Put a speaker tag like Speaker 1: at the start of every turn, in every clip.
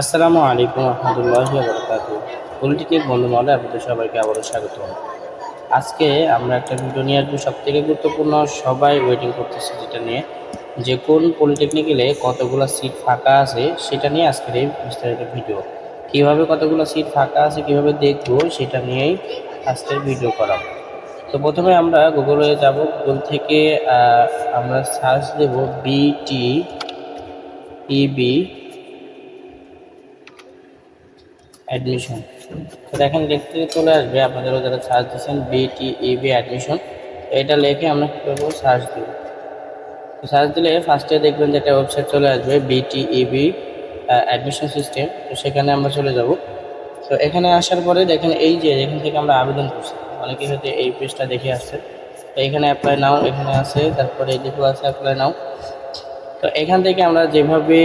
Speaker 1: আসসালামু আলাইকুম রহমতুল্লাহ বরকাত পলিটিকের বন্ধু মহলে আপনাদের সবাইকে আবারও স্বাগত আজকে আমরা একটা ভিডিও নিয়ে আসব সব থেকে গুরুত্বপূর্ণ, সবাই ওয়েটিং করতেছে যেটা নিয়ে। যে কোন পলিটেকনিক্যালে কতগুলো সিট ফাঁকা আছে সেটা নিয়ে আজকের এই বিস্তারিত ভিডিও। কীভাবে কতগুলো সিট ফাঁকা আছে, কীভাবে দেখব সেটা নিয়েই আজকের ভিডিও করা। তো প্রথমে আমরা গুগলে যাব। গুগল থেকে আমরা সার্চ দেব বিটি ইবি অ্যাডমিশন তো দেখেন, দেখতে চলে আসবে। আপনাদেরও যারা সার্চ দিচ্ছেন বিটিইবি অ্যাডমিশন এটা লিখে আমরা কী করব? সার্চ দেবো। তো সার্চ দিলে ফার্স্টে দেখবেন যে একটা ওয়েবসাইট চলে আসবে বিটিইবি অ্যাডমিশন সিস্টেম তো সেখানে আমরা চলে যাব। তো এখানে আসার পরে দেখেন, এই যে এখান থেকে আমরা আবেদন করছি। অনেকে হয়তো এই পেজটা দেখে আসছে। তো এখানে অ্যাপ্লাই নাও এখানে আছে, তারপরে এদিকেও আছে অ্যাপ্লাই নাও তো এখান থেকে আমরা যেভাবে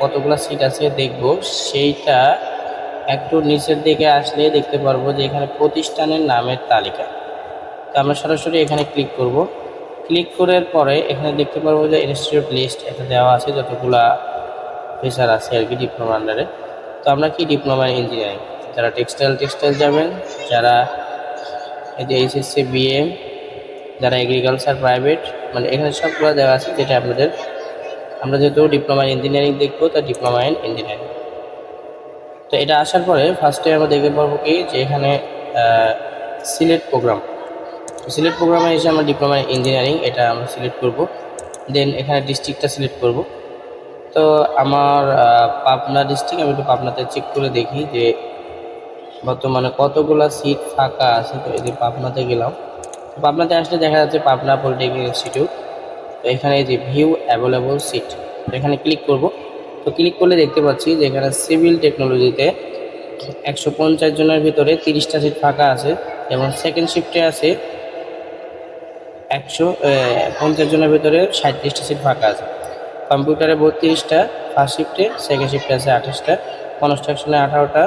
Speaker 1: কতগুলো সিট আছে দেখব, সেইটা একটু নিচের দিকে আসলে দেখতে পারব যে এখানে প্রতিষ্ঠানের নামের তালিকা। তো আমরা সরাসরি এখানে ক্লিক করব। ক্লিক করার পরে এখানে দেখতে পারব যে ইনস্টিটিউট লিস্ট এটা দেওয়া আছে, যতগুলা ফিচার আছে আর কি ডিপ্লোমা আন্ডারে তো আমরা কি ডিপ্লোমা ইঞ্জিনিয়ারিং যারা টেক্সটাইল টেক্সটাইল যাবেন, যারা এই যে এইচএসসি বিএ যারা এগ্রিকালচার প্রাইভেট মানে এখানে সবগুলো দেওয়া আছে যেটা আপনাদের আমরা যেহেতু ডিপ্লোমা ইঞ্জিনিয়ারিং দেখব তা ডিপ্লোমা ইন ইঞ্জিনিয়ারিং তো এটা আসার পরে ফার্স্টে আমরা দেখতে পারব কি যে এখানে সিলেক্ট প্রোগ্রাম সিলেক্ট প্রোগ্রামে এসে আমরা ডিপ্লোমা ইঞ্জিনিয়ারিং এটা আমরা সিলেক্ট করব। দেন এখানে ডিস্ট্রিক্টটা সিলেক্ট করব। তো আমার পাবনা ডিস্ট্রিক্ট আমি একটু পাবনাতে চেক করে দেখি যে বর্তমানে কতগুলা সিট ফাঁকা আছে। তো এই যে পাবনাতে গেলাম। পাবনাতে আসলে দেখা যাচ্ছে পাবনা পলিটেকনিক ইনস্টিটিউট তো এখানে যে ভিউ অ্যাভেলেবল সিট এখানে ক্লিক করব। তো ক্লিক করলে দেখতে পাচ্ছি যে এখানে সিভিল টেকনোলজিতে একশো পঞ্চাশ জনের ভিতরে তিরিশটা সিট ফাঁকা আছে এবং সেকেন্ড শিফটে আছে একশো পঞ্চাশ জনের ভিতরে সাঁত্রিশটা সিট ফাঁকা আছে। কম্পিউটারে বত্রিশটা ফার্স্ট শিফটে সেকেন্ড শিফটে আছে আঠাশটা কনস্ট্রাকশনে আঠারোটা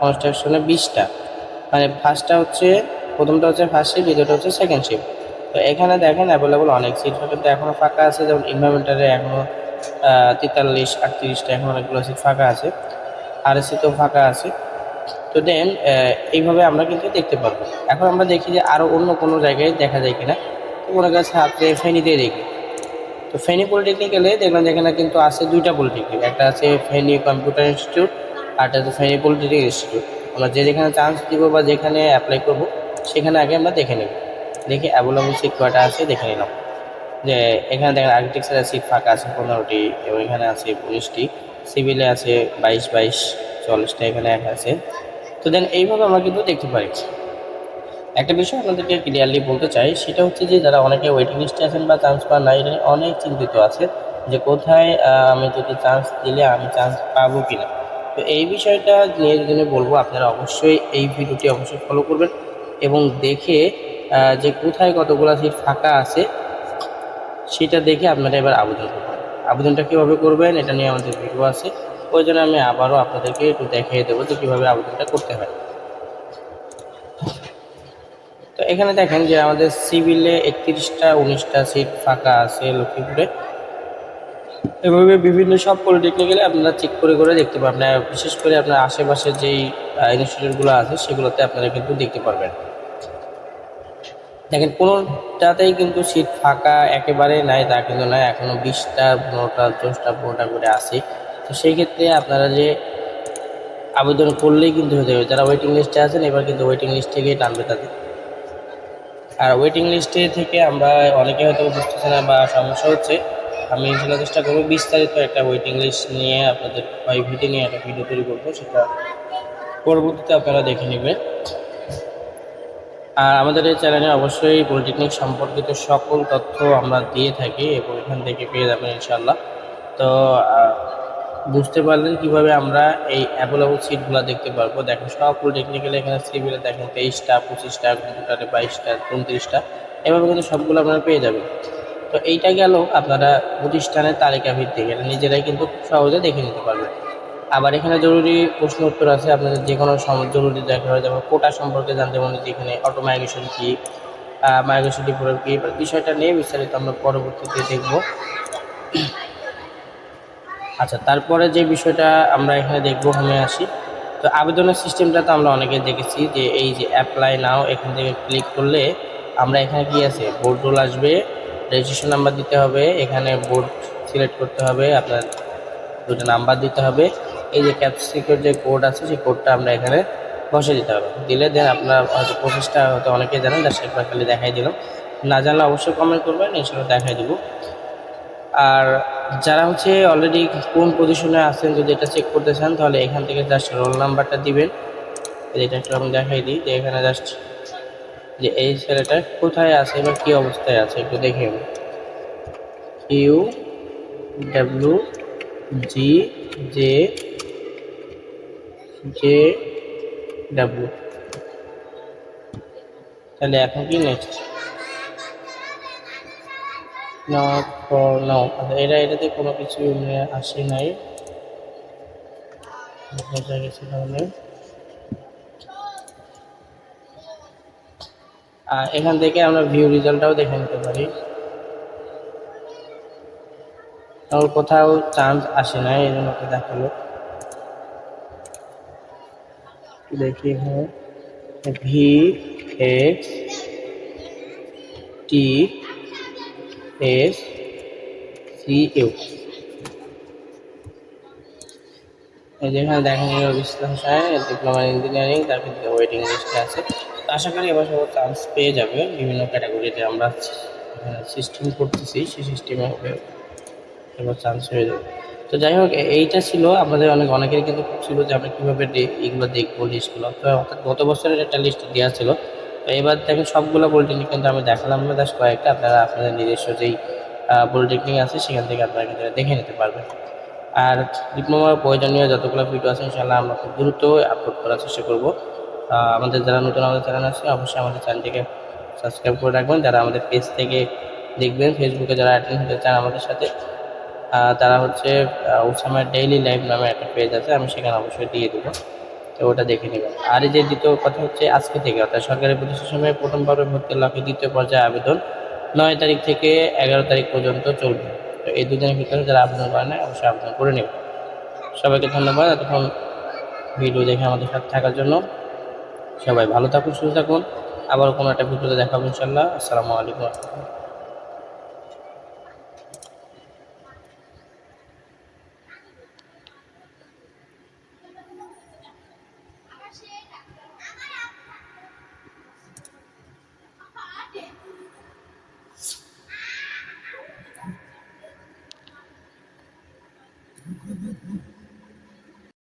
Speaker 1: কনস্ট্রাকশনে বিশটা। মানে ফার্স্টটা হচ্ছে, প্রথমটা হচ্ছে ফার্স্ট শিফট দ্বিতীয়টা হচ্ছে সেকেন্ড শিফট তো এখানে দেখেন অ্যাভেলেবল অনেক সিট কিন্তু এখনও ফাঁকা আছে, যেমন ইনভারমেন্টারে এখনও তেতাল্লিশ, আটত্রিশটা, এখন অনেকগুলো সিট ফাঁকা আছে। আর তো ফাঁকা আছে। তো দেন এইভাবে আমরা কিন্তু দেখতে পারব। এখন আমরা দেখি যে আরও অন্য কোনো জায়গায় দেখা যায় কিনা। তো কোনো কাছে আপনি ফেনীতেই দেখি। তো ফেনী পলিটেকনিক্যালে দেখলাম যে এখানে কিন্তু আছে দুইটা পলিটেকনিক। একটা আছে ফেনী কম্পিউটার ইনস্টিটিউট, আর একটা আছে ফেনী পলিটেকনিক ইনস্টিটিউট। আমরা যে যেখানে চান্স দিব বা যেখানে অ্যাপ্লাই করব, সেখানে আগে আমরা দেখে নেব। দেখে অ্যাভেলেবল সিট কয়টা আছে, দেখে নিলাম। যে এখানে দেখেন আর্কিটেকচারের সিট ফাঁকা আছে পনেরোটি এবং এখানে আছে উনিশটি। সিভিলে আছে বাইশ বাইশ চল্লিশটা এখানে এক আছে। তো দেন এইভাবে আমরা কিন্তু দেখতে পারি। একটা বিষয় আপনাদেরকে ক্লিয়ারলি বলতে চাই, সেটা হচ্ছে যে যারা অনেকে ওয়েটিং লিস্টে আছেন বা চান্স পান না এটা অনেক চিন্তিত আছে যে কোথায় আমি যদি চান্স দিলে আমি চান্স পাবো কিনা। তো এই বিষয়টা নিয়ে যদি বলব, আপনারা অবশ্যই এই ভিডিওটি অবশ্যই ফলো করবেন এবং দেখে যে কোথায় কতগুলো সিট ফাঁকা আছে সেটা দেখে আপনারা এবার আবেদন করবেন। আবেদনটা কীভাবে করবেন, এটা নিয়ে আমাদের ভিডিও আছে। ওই জন্য আমি আবারও আপনাদেরকে একটু দেখিয়ে দেবো যে কীভাবে আবেদনটা করতে হয়। তো এখানে দেখেন যে আমাদের সিভিলে একত্রিশটা, উনিশটা সিট ফাঁকা আছে লক্ষ্মীপুরে। এভাবে বিভিন্ন সব পলিটেকনিক্যালে আপনারা চেক করে করে দেখতে পারবেন। আর বিশেষ করে আপনার আশেপাশে যেই ইনস্টিটিউটগুলো আছে সেগুলোতে আপনারা কিন্তু দেখতে পারবেন। দেখেন, কোনোটাতেই কিন্তু সিট ফাঁকা একেবারে নাই, তা কিন্তু নয়। এখনও বিশটা, পনেরোটা দশটা পনেরোটা করে আছে। তো সেই ক্ষেত্রে আপনারা যে আবেদন করলেই কিন্তু হয়ে যাবে যারা ওয়েটিং লিস্টে আছেন, এবার কিন্তু ওয়েটিং লিস্ট থেকেই টানবে তাদের। আর ওয়েটিং লিস্টে থেকে আমরা অনেকে হয়তো বুঝতেছে না বা সমস্যা হচ্ছে। আমি ইনশাল্লাহ চেষ্টা করব বিস্তারিত একটা ওয়েটিং লিস্ট নিয়ে আপনাদের ভিডিও নিয়ে একটা ভিডিও তৈরি করব। সেটা পরবর্তীতে আপনারা দেখে নেবেন। আর আমাদের এই চ্যানেলে অবশ্যই পলিটেকনিক সম্পর্কিত সকল তথ্য আমরা দিয়ে থাকি এবং এখান থেকে পেয়ে যাবেন ইনশাল্লাহ তো বুঝতে পারলেন কীভাবে আমরা এই অ্যাভেলেবল সিটগুলো দেখতে পারব। দেখেন সব পলিটেকনিক্যালে এখানে সিভিলে দেখেন তেইশটা, পঁচিশটা, কম্পিউটারে বাইশটা, উনত্রিশটা, এভাবে কিন্তু সবগুলো আপনারা পেয়ে যাবেন। তো এইটা গেল আপনারা প্রতিষ্ঠানের তালিকা ভিত্তিক এটা নিজেরাই কিন্তু সহজে দেখে নিতে পারবেন। আবার এখানে জরুরি প্রশ্ন উত্তর আছে, আপনাদের যে কোনো জরুরি দেখা হয়, যেমন কোটা সম্পর্কে জানতে মনে যে এখানে অটো মাইগ্রেশন কী মাইগ্রেশন রিপোর্ট কী বিষয়টা নিয়ে বিস্তারিত আমরা পরবর্তীতে দেখব। আচ্ছা তারপরে যে বিষয়টা আমরা এখানে দেখব হোমে আসি। তো আবেদনের সিস্টেমটা তো আমরা অনেকে দেখেছি যে এই যে অ্যাপ্লাই নাও এখান থেকে ক্লিক করলে আমরা এখানে কি আছে? বোর্ড রোল আসবে রেজিস্ট্রেশন নাম্বার দিতে হবে, এখানে বোর্ড সিলেক্ট করতে হবে, আপনার দুটো নাম্বার দিতে হবে। এই যে ক্যাপসিকের যে কোড আছে, সেই কোডটা আমরা এখানে বসে দিতে হবে দিলে দেন আপনার হয়তো প্রসেসটা হয়তো অনেকেই জানেন জাস্ট একবার খালি দেখাই দিলাম। না জানলে অবশ্যই কমেন্ট করবেন ইনশাল্লাহ দেখাই দেবো। আর যারা হচ্ছে অলরেডি কোন পজিশনে আছেন, যদি এটা চেক করতে চান, তাহলে এখান থেকে জাস্ট রোল নাম্বারটা দিবেন। এটা একটু আমি দেখাই দিই, যে এখানে জাস্ট যে এই ছেলেটা কোথায় আছে বা কী অবস্থায় আছে, একটু দেখে Q W G J J W তাহলে এখন কি নেক্সট নট ফর নাও আচ্ছা এটা এটাতে কোনো কিছু নিয়ে আসে নাই। বোঝা গেছে তাহলে। আর এখান থেকে আমরা ভিউ রেজাল্টটাও দেখে নিতে পারি। ওর কোথাও চান্স আসে না এই জন্য দেখাল। দেখি হ্যাঁ V X T S C U এই যেখানে দেখেন ইসলাম সাহেব ডিপ্লোমা ইঞ্জিনিয়ারিং তার কিন্তু ওয়েটিং লিস্টে আছে। তো আশা করি এবার সব চান্স পেয়ে যাবে। বিভিন্ন ক্যাটাগরিতে আমরা সিস্টেম করতেছি, সেই সিস্টেমে হবে। এবার চান্স হয়ে যাবে। তো যাই হোক এইটা ছিল আমাদের অনেক অনেকের কিন্তু ছিল যে আমরা কীভাবে এগুলো দেখব লিস্টগুলো তো অর্থাৎ গত বছরের একটা লিস্ট দেওয়া ছিল। তো এবার দেখেন সবগুলো পলিটেকনিক কিন্তু আমি দেখালাম না জাস্ট কয়েকটা। আপনারা আপনাদের নিজস্ব যেই পলিটেকনিক আছে, সেখান থেকে আপনারা কিন্তু দেখে নিতে পারবেন। আর ডিপ্লোমার প্রয়োজনীয় যতগুলো ভিডিও আছে ইনশাল্লাহ আমরা খুব দ্রুত আপলোড করার চেষ্টা করব। আমাদের যারা নতুন আমাদের চ্যানেল আছে, অবশ্যই আমাদের চ্যানেলটিকে সাবস্ক্রাইব করে রাখবেন। যারা আমাদের পেজ থেকে দেখবেন ফেসবুকে যারা অ্যাটেন্ড হতে চান আমাদের সাথে তারা হচ্ছে উসামার ডেইলি লাইভ নামে একটা পেজ আছে, আমি সেখানে অবশ্যই দিয়ে দেবো। তো ওটা দেখে নেবেন। আর এই যে দ্বিতীয় কথা হচ্ছে, আজকে থেকে, অর্থাৎ সরকারি প্রতিষ্ঠানের সময় প্রথম পর্বে ভর্তি লক্ষ্যে দ্বিতীয় পর্যায়ে আবেদন নয় তারিখ থেকে এগারো তারিখ পর্যন্ত চলবে। তো এই দুদিনের ভিতরে যারা আবেদন করে নেয়, অবশ্যই আবেদন করে নেবে সবাইকে ধন্যবাদ এতক্ষণ ভিডিও দেখে আমাদের সাথে থাকার জন্য। সবাই ভালো থাকুন, সুস্থ থাকুন। আবার কোনো একটা ভিডিওতে দেখাবো ইনশাল্লাহ আসসালামু আলাইকুম।